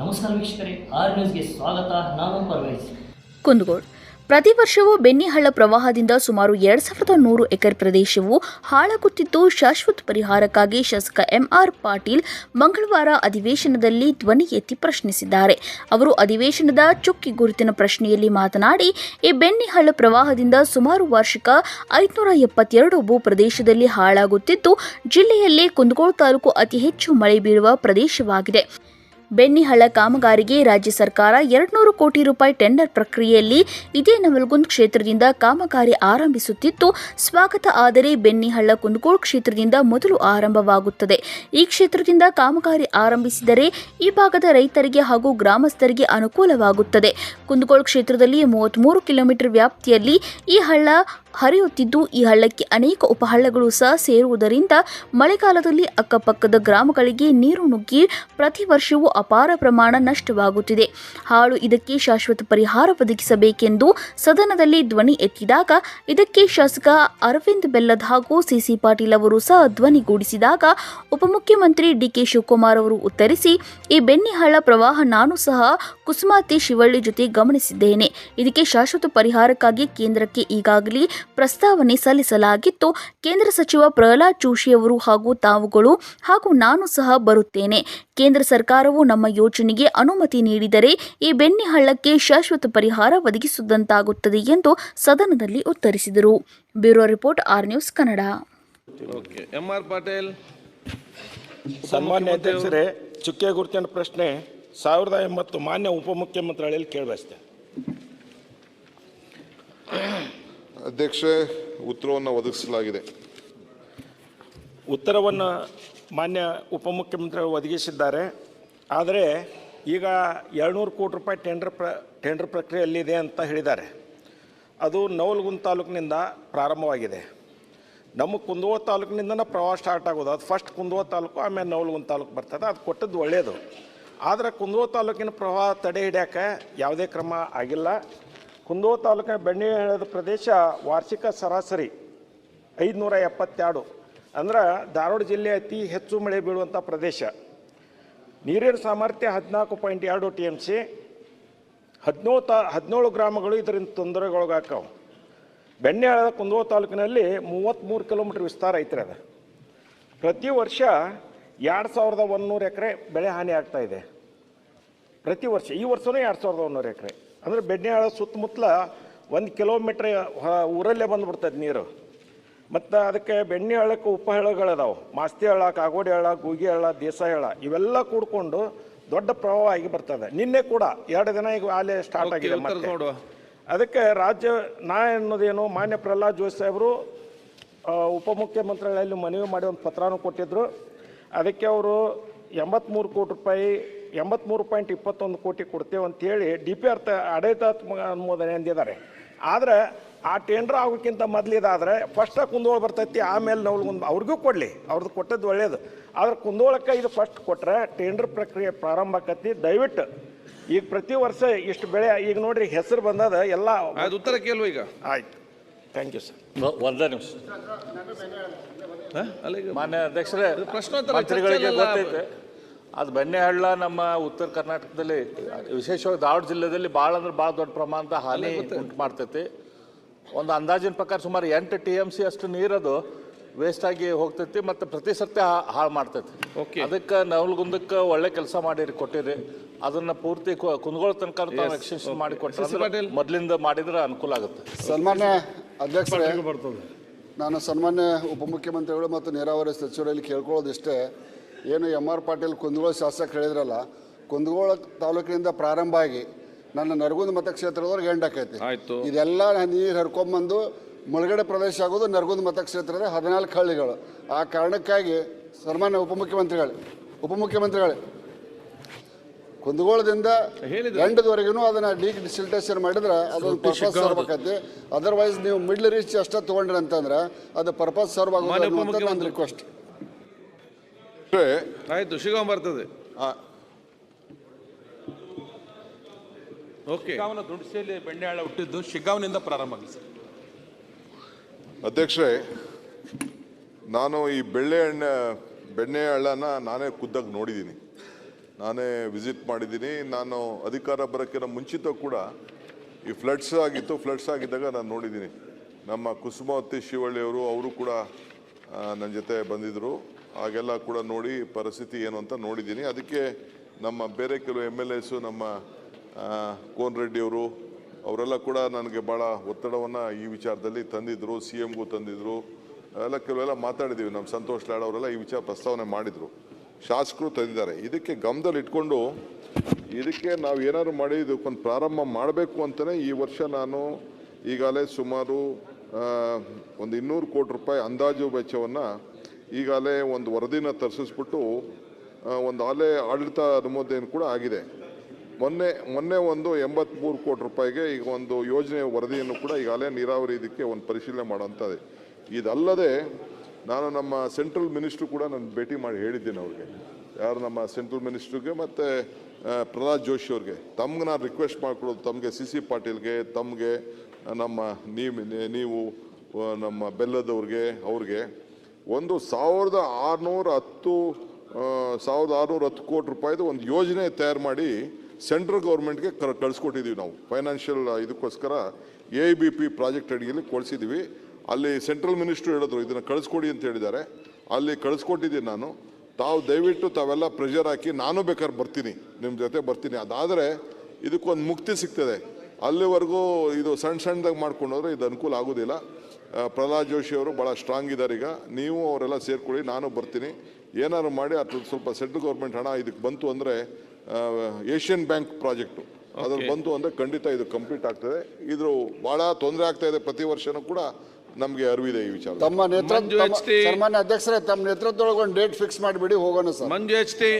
ನಮಸ್ಕಾರ ವೀಕ್ಷಕರೇ, ಆರ್ ನ್ಯೂಸ್ಗೆ ಸ್ವಾಗತ, ನಾನು ಪರ್ವೇಜ್. ಕುಂದಗೋಡ್. ಪ್ರತಿ ವರ್ಷವೂ ಬೆನ್ನಿಹಳ್ಳ ಪ್ರವಾಹದಿಂದ ಸುಮಾರು ಎರಡ್ ಸಾವಿರದ ನೂರು ಎಕರೆ ಪ್ರದೇಶವು ಹಾಳಾಗುತ್ತಿದ್ದು, ಶಾಶ್ವತ ಪರಿಹಾರಕ್ಕಾಗಿ ಶಾಸಕ ಎಂಆರ್ ಪಾಟೀಲ್ ಮಂಗಳವಾರ ಅಧಿವೇಶನದಲ್ಲಿ ಧ್ವನಿ ಎತ್ತಿ ಪ್ರಶ್ನಿಸಿದ್ದಾರೆ. ಅವರು ಅಧಿವೇಶನದ ಚುಕ್ಕಿ ಗುರುತಿನ ಪ್ರಶ್ನೆಯಲ್ಲಿ ಮಾತನಾಡಿ, ಈ ಬೆನ್ನಿಹಳ್ಳ ಪ್ರವಾಹದಿಂದ ಸುಮಾರು ವಾರ್ಷಿಕ ಐದುನೂರ ಎಪ್ಪತ್ತೆರಡು ಭೂ ಪ್ರದೇಶದಲ್ಲಿ ಹಾಳಾಗುತ್ತಿದ್ದು, ಜಿಲ್ಲೆಯಲ್ಲಿ ಕುಂದಗೋಳ ತಾಲೂಕು ಅತಿ ಹೆಚ್ಚು ಮಳೆ ಬೀಳುವ ಪ್ರದೇಶವಾಗಿದೆ. ಬೆನ್ನಿಹಳ್ಳ ಕಾಮಗಾರಿಗೆ ರಾಜ್ಯ ಸರ್ಕಾರ ಎರಡ್ನೂರು ಕೋಟಿ ರೂಪಾಯಿ ಟೆಂಡರ್ ಪ್ರಕ್ರಿಯೆಯಲ್ಲಿ ಇದೇ ನವಲ್ಗುಂದ್ ಕ್ಷೇತ್ರದಿಂದ ಕಾಮಗಾರಿ ಆರಂಭಿಸುತ್ತಿದ್ದು ಸ್ವಾಗತ ಆದರೆ ಬೆನ್ನಿಹಳ್ಳ ಕುಂದಗೋಳ ಕ್ಷೇತ್ರದಿಂದ ಮೊದಲು ಆರಂಭವಾಗುತ್ತದೆ. ಈ ಕ್ಷೇತ್ರದಿಂದ ಕಾಮಗಾರಿ ಆರಂಭಿಸಿದರೆ ಈ ಭಾಗದ ರೈತರಿಗೆ ಹಾಗೂ ಗ್ರಾಮಸ್ಥರಿಗೆ ಅನುಕೂಲವಾಗುತ್ತದೆ. ಕುಂದಗೋಳ ಕ್ಷೇತ್ರದಲ್ಲಿ ಮೂವತ್ತ್ಮೂರು ಕಿಲೋಮೀಟರ್ ವ್ಯಾಪ್ತಿಯಲ್ಲಿ ಈ ಹಳ್ಳ ಹರಿಯುತ್ತಿದ್ದು, ಈ ಹಳ್ಳಕ್ಕೆ ಅನೇಕ ಉಪಹಳ್ಳಗಳು ಸಹ ಸೇರುವುದರಿಂದ ಮಳೆಗಾಲದಲ್ಲಿ ಅಕ್ಕಪಕ್ಕದ ಗ್ರಾಮಗಳಿಗೆ ನೀರು ನುಗ್ಗಿ ಪ್ರತಿ ವರ್ಷವೂ ಅಪಾರ ಪ್ರಮಾಣ ನಷ್ಟವಾಗುತ್ತಿದೆ. ಹಾಳು ಇದಕ್ಕೆ ಶಾಶ್ವತ ಪರಿಹಾರ ಒದಗಿಸಬೇಕೆಂದು ಸದನದಲ್ಲಿ ಧ್ವನಿ ಎತ್ತಿದಾಗ, ಇದಕ್ಕೆ ಶಾಸಕ ಅರವಿಂದ್ ಬೆಲ್ಲದ್ ಹಾಗೂ ಸಿಸಿ ಪಾಟೀಲ್ ಅವರು ಸಹ ಧ್ವನಿಗೂಡಿಸಿದಾಗ ಉಪಮುಖ್ಯಮಂತ್ರಿ ಡಿಕೆ ಶಿವಕುಮಾರ್ ಅವರು ಉತ್ತರಿಸಿ, ಈ ಬೆನ್ನಿಹಳ್ಳ ಪ್ರವಾಹ ನಾನು ಸಹ ಕುಸುಮಾತಿ ಶಿವಳ್ಳಿ ಜೊತೆ ಗಮನಿಸಿದ್ದೇನೆ. ಇದಕ್ಕೆ ಶಾಶ್ವತ ಪರಿಹಾರಕ್ಕಾಗಿ ಕೇಂದ್ರಕ್ಕೆ ಈಗಾಗಲೇ ಪ್ರಸ್ತಾವನೆ ಸಲ್ಲಿಸಲಾಗಿತ್ತು. ಕೇಂದ್ರ ಸಚಿವ ಪ್ರಹ್ಲಾದ್ ಜೋಶಿಯವರು ಹಾಗೂ ತಾವುಗಳು ಹಾಗೂ ನಾನು ಸಹ ಬರುತ್ತೇನೆ. ಕೇಂದ್ರ ಸರ್ಕಾರವು ನಮ್ಮ ಯೋಜನೆಗೆ ಅನುಮತಿ ನೀಡಿದರೆ ಈ ಬೆನ್ನಿಹಳ್ಳಕ್ಕೆ ಶಾಶ್ವತ ಪರಿಹಾರ ಒದಗಿಸಿದಂತಾಗುತ್ತದೆ ಎಂದು ಸದನದಲ್ಲಿ ಉತ್ತರಿಸಿದರು. Bureau report R news Kannada. Patil. ಸನ್ಮಾನ್ಯ ಅಧ್ಯಕ್ಷರೇ ಚುಕ್ಕೆ ಗುರುತಿನ ಪ್ರಶ್ನೆ ಸಾವಿರದ ಎಂಬತ್ತು ಮಾನ್ಯ ಉಪಮುಖ್ಯಮಂತ್ರಿಗಳಲ್ಲಿ ಕೇಳಬಯಸ್ತೆ. ಅಧ್ಯಕ್ಷೆ, ಉತ್ತರವನ್ನು ಒದಗಿಸಲಾಗಿದೆ. ಉತ್ತರವನ್ನು ಮಾನ್ಯ ಉಪಮುಖ್ಯಮಂತ್ರಿಗಳು ಒದಗಿಸಿದ್ದಾರೆ. ಆದರೆ ಈಗ ಎರಡುನೂರು ಕೋಟಿ ರೂಪಾಯಿ ಟೆಂಡರ್ ಪ್ರ, ಟೆಂಡರ್ ಪ್ರಕ್ರಿಯೆಯಲ್ಲಿದೆ ಅಂತ ಹೇಳಿದ್ದಾರೆ. ಅದು ನವಲಗುಂದ ತಾಲೂಕಿನಿಂದ ಪ್ರಾರಂಭವಾಗಿದೆ. ನಮ್ಮ ಕುಂದಗೋಳ ತಾಲೂಕಿನಿಂದನೇ ಪ್ರವಾಹ ಸ್ಟಾರ್ಟ್ ಆಗೋದು. ಅದು ಫಸ್ಟ್ ಕುಂದಗೋಳ ತಾಲೂಕು, ಆಮೇಲೆ ನವಲಗುಂದ ತಾಲೂಕು ಬರ್ತದೆ. ಅದು ಕೊಟ್ಟದ್ದು ಒಳ್ಳೆಯದು ಆದರೆ ಕುಂದಗೋಳ ತಾಲೂಕಿನ ಪ್ರವಾಹ ತಡೆ ಹಿಡ್ಯಾಕೆ ಯಾವುದೇ ಕ್ರಮ ಆಗಿಲ್ಲ. ಕುಂದಗೋಳ ತಾಲೂಕಿನ ಬೆಣ್ಣೆಹಳ್ಳದ ಪ್ರದೇಶ ವಾರ್ಷಿಕ ಸರಾಸರಿ ಐದುನೂರ ಎಪ್ಪತ್ತೆರಡು. ಅಂದ್ರೆ ಧಾರವಾಡ ಜಿಲ್ಲೆ ಅತಿ ಹೆಚ್ಚು ಮಳೆ ಬೀಳುವಂಥ ಪ್ರದೇಶ. ನೀರಿನ ಸಾಮರ್ಥ್ಯ ಹದಿನಾಲ್ಕು ಪಾಯಿಂಟ್ ಎರಡು ಟಿ ಎಂ ಸಿ ಹದಿನೇಳು ತಾ, ಹದಿನೇಳು ಗ್ರಾಮಗಳು ಇದರಿಂದ ತೊಂದರೆಗೊಳಗಾಕವು. ಬೆಣ್ಣೆಹಳ್ಳದ ಕುಂದೋ ತಾಲೂಕಿನಲ್ಲಿ ಮೂವತ್ತ್ಮೂರು ಕಿಲೋಮೀಟ್ರ್ ವಿಸ್ತಾರ ಐತ್ರಿ ಅದು. ಪ್ರತಿ ವರ್ಷ ಎರಡು ಸಾವಿರದ ಒಂದುನೂರು ಎಕರೆ ಬೆಳೆ ಹಾನಿ ಆಗ್ತಾ ಇದೆ. ಪ್ರತಿ ವರ್ಷ, ಈ ವರ್ಷವೂ ಎರಡು ಸಾವಿರದ ಒಂದೂರು ಎಕರೆ. ಅಂದರೆ ಬೆಣ್ಣೆಹಾಳ ಸುತ್ತಮುತ್ತಲ ಒಂದು ಕಿಲೋಮೀಟ್ರ್ ಊರಲ್ಲೇ ಬಂದುಬಿಡ್ತದೆ ನೀರು. ಮತ್ತು ಅದಕ್ಕೆ ಬೆಣ್ಣೆ ಹಳ್ಳಕ್ಕೆ ಉಪಹಳ್ಳಗಳದಾವೆ ಮಾಸ್ತಿ ಹಳ್ಳ ಕಾಗೋಡಿ ಹಳ್ಳ ಗೂಗಿ ಹಳ್ಳ ದೇಸಾಯಿ ಹಳ್ಳ ಇವೆಲ್ಲ ಕೂಡ್ಕೊಂಡು ದೊಡ್ಡ ಪ್ರವಾಹ ಆಗಿ ಬರ್ತದೆ. ನಿನ್ನೆ ಕೂಡ ಎರಡು ದಿನ ಈಗ ಅಲ್ಲೇ ಸ್ಟಾರ್ಟ್ ಆಗಿದೆ ನೋಡುವ. ಅದಕ್ಕೆ ರಾಜ್ಯ ನಾ ಅನ್ನೋದೇನು ಮಾನ್ಯ ಪ್ರಹ್ಲಾದ್ ಜೋಶಿ ಸಾಹೇಬರು ಉಪಮುಖ್ಯಮಂತ್ರಿಗಳಲ್ಲಿ ಮನವಿ ಮಾಡಿ ಒಂದು ಪತ್ರನೂ ಕೊಟ್ಟಿದ್ದರು ಅದಕ್ಕೆ ಅವರು ಎಂಬತ್ತ್ಮೂರು ಕೋಟಿ ರೂಪಾಯಿ ಎಂಬತ್ತ್ಮೂರು ಪಾಯಿಂಟ್ ಇಪ್ಪತ್ತೊಂದು ಕೋಟಿ ಕೊಡ್ತೇವೆ ಅಂತೇಳಿ ಡಿ ಪಿ ತ ಆಡಳಿತಾತ್ಮಕ ಅನುಮೋದನೆ ಅಂದಿದ್ದಾರೆ. ಆದರೆ ಆ ಟೆಂಡರ್ ಆಗೋಕ್ಕಿಂತ ಮೊದಲಿದಾದರೆ ಫಸ್ಟ್ ಕುಂದೋಳು ಬರ್ತೈತಿ ಆಮೇಲೆ ನವಲ್ಗುಂದ ಅವ್ರಿಗೂ ಕೊಡಲಿ ಅವ್ರದ್ದು ಕೊಟ್ಟದ್ದು ಒಳ್ಳೇದು. ಆದ್ರೆ ಕುಂದೋಳಕ್ಕೆ ಇದು ಫಸ್ಟ್ ಕೊಟ್ಟರೆ ಟೆಂಡರ್ ಪ್ರಕ್ರಿಯೆ ಪ್ರಾರಂಭ ಆಕತಿ ದಯವಿಟ್ಟು ಈಗ ಪ್ರತಿ ವರ್ಷ ಇಷ್ಟು ಬೆಳೆ ಈಗ ನೋಡ್ರಿ ಹೆಸರು ಬಂದದ ಎಲ್ಲ ಅದು ಉತ್ತರ ಕೇಳುವ ಈಗ. ಆಯ್ತು. ಥ್ಯಾಂಕ್ ಯು ಸರ್ ಒಂದೇ ನಿಮಿಷ. ಮಾನ್ಯ ಅಧ್ಯಕ್ಷರೇ ಪ್ರಶ್ನೋತ್ತರ ಅದು ಬೆಣ್ಣೆಹಳ್ಳ ನಮ್ಮ ಉತ್ತರ ಕರ್ನಾಟಕದಲ್ಲಿ ವಿಶೇಷವಾಗಿ ಧಾರವಾಡ ಜಿಲ್ಲೆಯಲ್ಲಿ ಭಾಳ ಅಂದ್ರೆ ಭಾಳ ದೊಡ್ಡ ಪ್ರಮಾಣದ ಹಾನಿ ಉಂಟು ಮಾಡ್ತೈತಿ. ಒಂದು ಅಂದಾಜಿನ ಪ್ರಕಾರ ಸುಮಾರು ಎಂಟು ಟಿ ಎಂ ಸಿ ಅಷ್ಟು ನೀರದು ವೇಸ್ಟ್ ಆಗಿ ಹೋಗ್ತೈತಿ ಮತ್ತು ಪ್ರತಿ ಸತ್ಯ ಹಾಳು ಮಾಡ್ತೈತಿ. ಅದಕ್ಕೆ ನವಲಗುಂದಕ್ಕೆ ಒಳ್ಳೆ ಕೆಲಸ ಮಾಡಿರಿ ಕೊಟ್ಟಿರಿ. ಅದನ್ನ ಪೂರ್ತಿ ಕು- ಕುಂದಗೋಳ ತನಕ ಎಕ್ಸ್ಟೆನ್ಷನ್ ಮಾಡಿ. ಕೊಟ್ಟರೆ. ಮೊದಲಿಂದ ಮಾಡಿದ್ರೆ ಅನುಕೂಲ ಆಗುತ್ತೆ. ಸನ್ಮಾನ್ಯ ಅಧ್ಯಕ್ಷರೇ ನಾನು ಸನ್ಮಾನ್ಯ ಉಪಮುಖ್ಯಮಂತ್ರಿಗಳು ಮತ್ತು ನೀರಾವರಿ ಸಚಿವರಲ್ಲಿ ಕೇಳ್ಕೊಳ್ಳೋದಿಷ್ಟೇ. ಏನು ಎಂ ಆರ್ ಪಾಟೀಲ್ ಕುಂದಗೋಳ ಶಾಸಕ ಹೇಳಿದ್ರಲ್ಲ ಕುಂದಗೋಳ ತಾಲೂಕಿನಿಂದ ಪ್ರಾರಂಭ ಆಗಿ ನನ್ನ ನರಗುಂದ ಮತಕ್ಷೇತ್ರದವ್ರಿಗೆ ಎಂಡ್ ಆಕೈತಿ ಆಯ್ತು. ಇದೆಲ್ಲ ನೀರು ಹರ್ಕೊಂಬಂದು ಮುಳುಗಡೆ ಪ್ರದೇಶ ಆಗೋದು ನರಗುಂದ ಮತಕ್ಷೇತ್ರದ ಹದಿನಾಲ್ಕು ಹಳ್ಳಿಗಳು ಆ ಕಾರಣಕ್ಕಾಗಿ ಸನ್ಮಾನ್ಯ ಉಪಮುಖ್ಯಮಂತ್ರಿಗಳು ಉಪಮುಖ್ಯಮಂತ್ರಿಗಳು ಕುಂದಗೋಳದಿಂದ. ಎಂಡದವರೆಗೂ ಅದನ್ನ ಡಿಸಿಲ್ಟೇಷನ್ ಮಾಡಿದ್ರೆ ಅದೊಂದು ಪರ್ಪಸ್ ಸರ್ವ್ ಆಕೈತಿ ಅದರ್ವೈಸ್ ನೀವು ಮಿಡ್ಲ್ ರೀಚ್ ಅಷ್ಟೇ ತಗೊಂಡ್ರಿ ಅಂತಂದ್ರೆ ಅದು ಪರ್ಪಸ್ ಸರ್ವ್ ಆಗೋದು. ರಿಕ್ವೆಸ್ಟ್ ಆಯ್ತು ಶಿಗಾಮ್ ಬರ್ತದೆ. ಓಕೆ. ದುಡ್ಸೆಯಲ್ಲಿ ಬೆಣ್ಣೆಹಳ್ಳ ಹುಟ್ಟಿದ್ದು ಶಿಗಾವ್ನಿಂದ ಪ್ರಾರಂಭ ಆಗಲಿ ಸರ್. ಅಧ್ಯಕ್ಷರೇ ನಾನು ಈ ಬೆಳ್ಳೆ ಹಣ್ಣ ಬೆಣ್ಣೆ ಹಳ್ಳನ ನಾನೇ ಖುದ್ದಾಗಿ ನೋಡಿದ್ದೀನಿ. ನಾನೇ ವಿಸಿಟ್ ಮಾಡಿದ್ದೀನಿ. ನಾನು ಅಧಿಕಾರ ಬರೋಕ್ಕಿಂತ ಮುಂಚಿತ ಕೂಡ ಈ ಫ್ಲಡ್ಸ್ ಆಗಿತ್ತು ಫ್ಲಡ್ಸ್ ಆಗಿದ್ದಾಗ ನಾನು ನೋಡಿದ್ದೀನಿ. ನಮ್ಮ ಕುಸುಮಾವತಿ ಶಿವಳ್ಳಿಯವರು ಅವರು ಕೂಡ ನನ್ನ ಜೊತೆ ಬಂದಿದ್ದರು ಹಾಗೆಲ್ಲ ಕೂಡ ನೋಡಿ ಪರಿಸ್ಥಿತಿ ಏನು ಅಂತ ನೋಡಿದ್ದೀನಿ. ಅದಕ್ಕೆ ನಮ್ಮ ಬೇರೆ ಕೆಲವು ಎಂ ಎಲ್ ಎಸು ನಮ್ಮ ಕೋನ್ ರೆಡ್ಡಿಯವರು ಅವರೆಲ್ಲ ಕೂಡ ನನಗೆ ಭಾಳ ಒತ್ತಡವನ್ನು ಈ ವಿಚಾರದಲ್ಲಿ ತಂದಿದ್ದರು ಸಿ ಎಮ್ಗೂ ತಂದಿದ್ದರು ಎಲ್ಲ ಕೆಲವೆಲ್ಲ ಮಾತಾಡಿದ್ದೀವಿ ನಮ್ಮ ಸಂತೋಷ್ ಲಾಡ್ ಅವರೆಲ್ಲ ಈ ವಿಚಾರ ಪ್ರಸ್ತಾವನೆ ಮಾಡಿದರು. ಶಾಸಕರು ತಂದಿದ್ದಾರೆ. ಇದಕ್ಕೆ ಗಮನದಲ್ಲಿ ಇಟ್ಕೊಂಡು ಇದಕ್ಕೆ ನಾವು ಏನಾದ್ರು ಮಾಡಿ, ಇದಕ್ಕೊಂದು ಪ್ರಾರಂಭ ಮಾಡಬೇಕು ಅಂತಲೇ ಈ ವರ್ಷ ನಾನು ಈಗಾಗಲೇ ಸುಮಾರು ಒಂದು ಇನ್ನೂರು ಕೋಟಿ ರೂಪಾಯಿ ಅಂದಾಜು ವೆಚ್ಚವನ್ನು ಈಗಾಗಲೇ ಒಂದು ವರದಿನ ತರಿಸಿಸ್ಬಿಟ್ಟು ಒಂದು ಆಲೆ ಆಡಳಿತ ಅನುಮೋದನೆ ಕೂಡ ಆಗಿದೆ. ಮೊನ್ನೆ ಮೊನ್ನೆ ಒಂದು ಎಂಬತ್ಮೂರು ಕೋಟಿ ರೂಪಾಯಿಗೆ ಈಗ ಒಂದು ಯೋಜನೆ ವರದಿಯನ್ನು ಕೂಡ ಈಗಾಗಲೇ ನೀರಾವರಿ ಇದಕ್ಕೆ ಒಂದು ಪರಿಶೀಲನೆ ಮಾಡೋಂಥದ್ದು ಇದಲ್ಲದೆ ನಾನು ನಮ್ಮ ಸೆಂಟ್ರಲ್ ಮಿನಿಸ್ಟ್ರು ಕೂಡ ನಾನು ಭೇಟಿ ಮಾಡಿ ಹೇಳಿದ್ದೀನಿ ಅವ್ರಿಗೆ. ಯಾರು ನಮ್ಮ ಸೆಂಟ್ರಲ್ ಮಿನಿಸ್ಟ್ರಿಗೆ ಮತ್ತು ಪ್ರಹ್ಲಾದ್ ಜೋಶಿ ಅವ್ರಿಗೆ. ತಮ್ಗೆ ನಾನು ರಿಕ್ವೆಸ್ಟ್ ಮಾಡ್ಕೊಳ್ಳೋದು ತಮಗೆ ಸಿ ಸಿ ಪಾಟೀಲ್ಗೆ, ತಮಗೆ ನಮ್ಮ ನೀವು ನೀವು ನಮ್ಮ ಬೆಲ್ಲದವ್ರಿಗೆ, ಅವ್ರಿಗೆ. ಒಂದು ಸಾವಿರದ ಆರುನೂರ ಹತ್ತು ಸಾವಿರದ ಆರುನೂರ ಹತ್ತು ಕೋಟಿ ರೂಪಾಯಿದು ಒಂದು ಯೋಜನೆ ತಯಾರು ಮಾಡಿ ಸೆಂಟ್ರಲ್ ಗೌರ್ಮೆಂಟ್ಗೆ ಕ ಕಳಿಸ್ಕೊಟ್ಟಿದ್ದೀವಿ ನಾವು. ಫೈನಾನ್ಷಿಯಲ್ ಇದಕ್ಕೋಸ್ಕರ ಎ ಬಿ ಪಿ ಪ್ರಾಜೆಕ್ಟ್ ಅಡಿಯಲ್ಲಿ ಕೊಡಿಸಿದ್ದೀವಿ ಅಲ್ಲಿ ಸೆಂಟ್ರಲ್ ಮಿನಿಸ್ಟ್ರು ಹೇಳಿದ್ರು, ಇದನ್ನು ಕಳಿಸ್ಕೊಡಿ ಅಂತ ಹೇಳಿದ್ದಾರೆ. ಅಲ್ಲಿ ಕಳಿಸ್ಕೊಟ್ಟಿದ್ದೀನಿ ನಾನು. ತಾವು ದಯವಿಟ್ಟು ತಾವೆಲ್ಲ ಪ್ರೆಷರ್ ಹಾಕಿ ನಾನು ಬೇಕಾದ್ರೆ ಬರ್ತೀನಿ. ನಿಮ್ಮ ಜೊತೆ ಬರ್ತೀನಿ. ಅದಾದರೆ ಇದಕ್ಕೊಂದು ಮುಕ್ತಿ ಸಿಗ್ತದೆ. ಅಲ್ಲಿವರೆಗೂ ಇದು ಸಣ್ಣ ಸಣ್ಣದಾಗಿ ಮಾಡ್ಕೊಂಡೋದ್ರೆ ಇದು ಅನುಕೂಲ ಆಗೋದಿಲ್ಲ. ಪ್ರಹ್ಲಾದ್ ಜೋಶಿ ಅವರು ಭಾಳ ಸ್ಟ್ರಾಂಗ್ ಇದ್ದಾರೆ ಈಗ. ನೀವು ಅವರೆಲ್ಲ ಸೇರ್ಕೊಳ್ಳಿ ನಾನು ಬರ್ತೀನಿ. ಏನಾದ್ರು ಮಾಡಿ ಅದು ಸ್ವಲ್ಪ ಸೆಂಟ್ರಲ್ ಗೌರ್ಮೆಂಟ್ ಹಣ ಇದಕ್ಕೆ ಬಂತು ಅಂದರೆ ಏಷ್ಯನ್ ಬ್ಯಾಂಕ್ ಪ್ರಾಜೆಕ್ಟು ಅದ್ರಲ್ಲಿ ಬಂತು ಅಂದರೆ ಖಂಡಿತ ಇದು ಕಂಪ್ಲೀಟ್ ಆಗ್ತದೆ. ಇದ್ರ ಭಾಳ ತೊಂದರೆ ಆಗ್ತಾ ಇದೆ ಪ್ರತಿ ವರ್ಷನೂ ಕೂಡ ನಮಗೆ ಅರಿವಿದೆ ಈ ವಿಚಾರ. ತಮ್ಮ ನೇತೃತ್ವ ಅಧ್ಯಕ್ಷರೇ ತಮ್ಮ ನೇತೃತ್ವದೊಳಗೆ ಒಂದು ಡೇಟ್ ಫಿಕ್ಸ್ ಮಾಡಿಬಿಡಿ ಹೋಗೋಣ ಸರ್. ಮಂಜು ಎಚ್ ಟಿ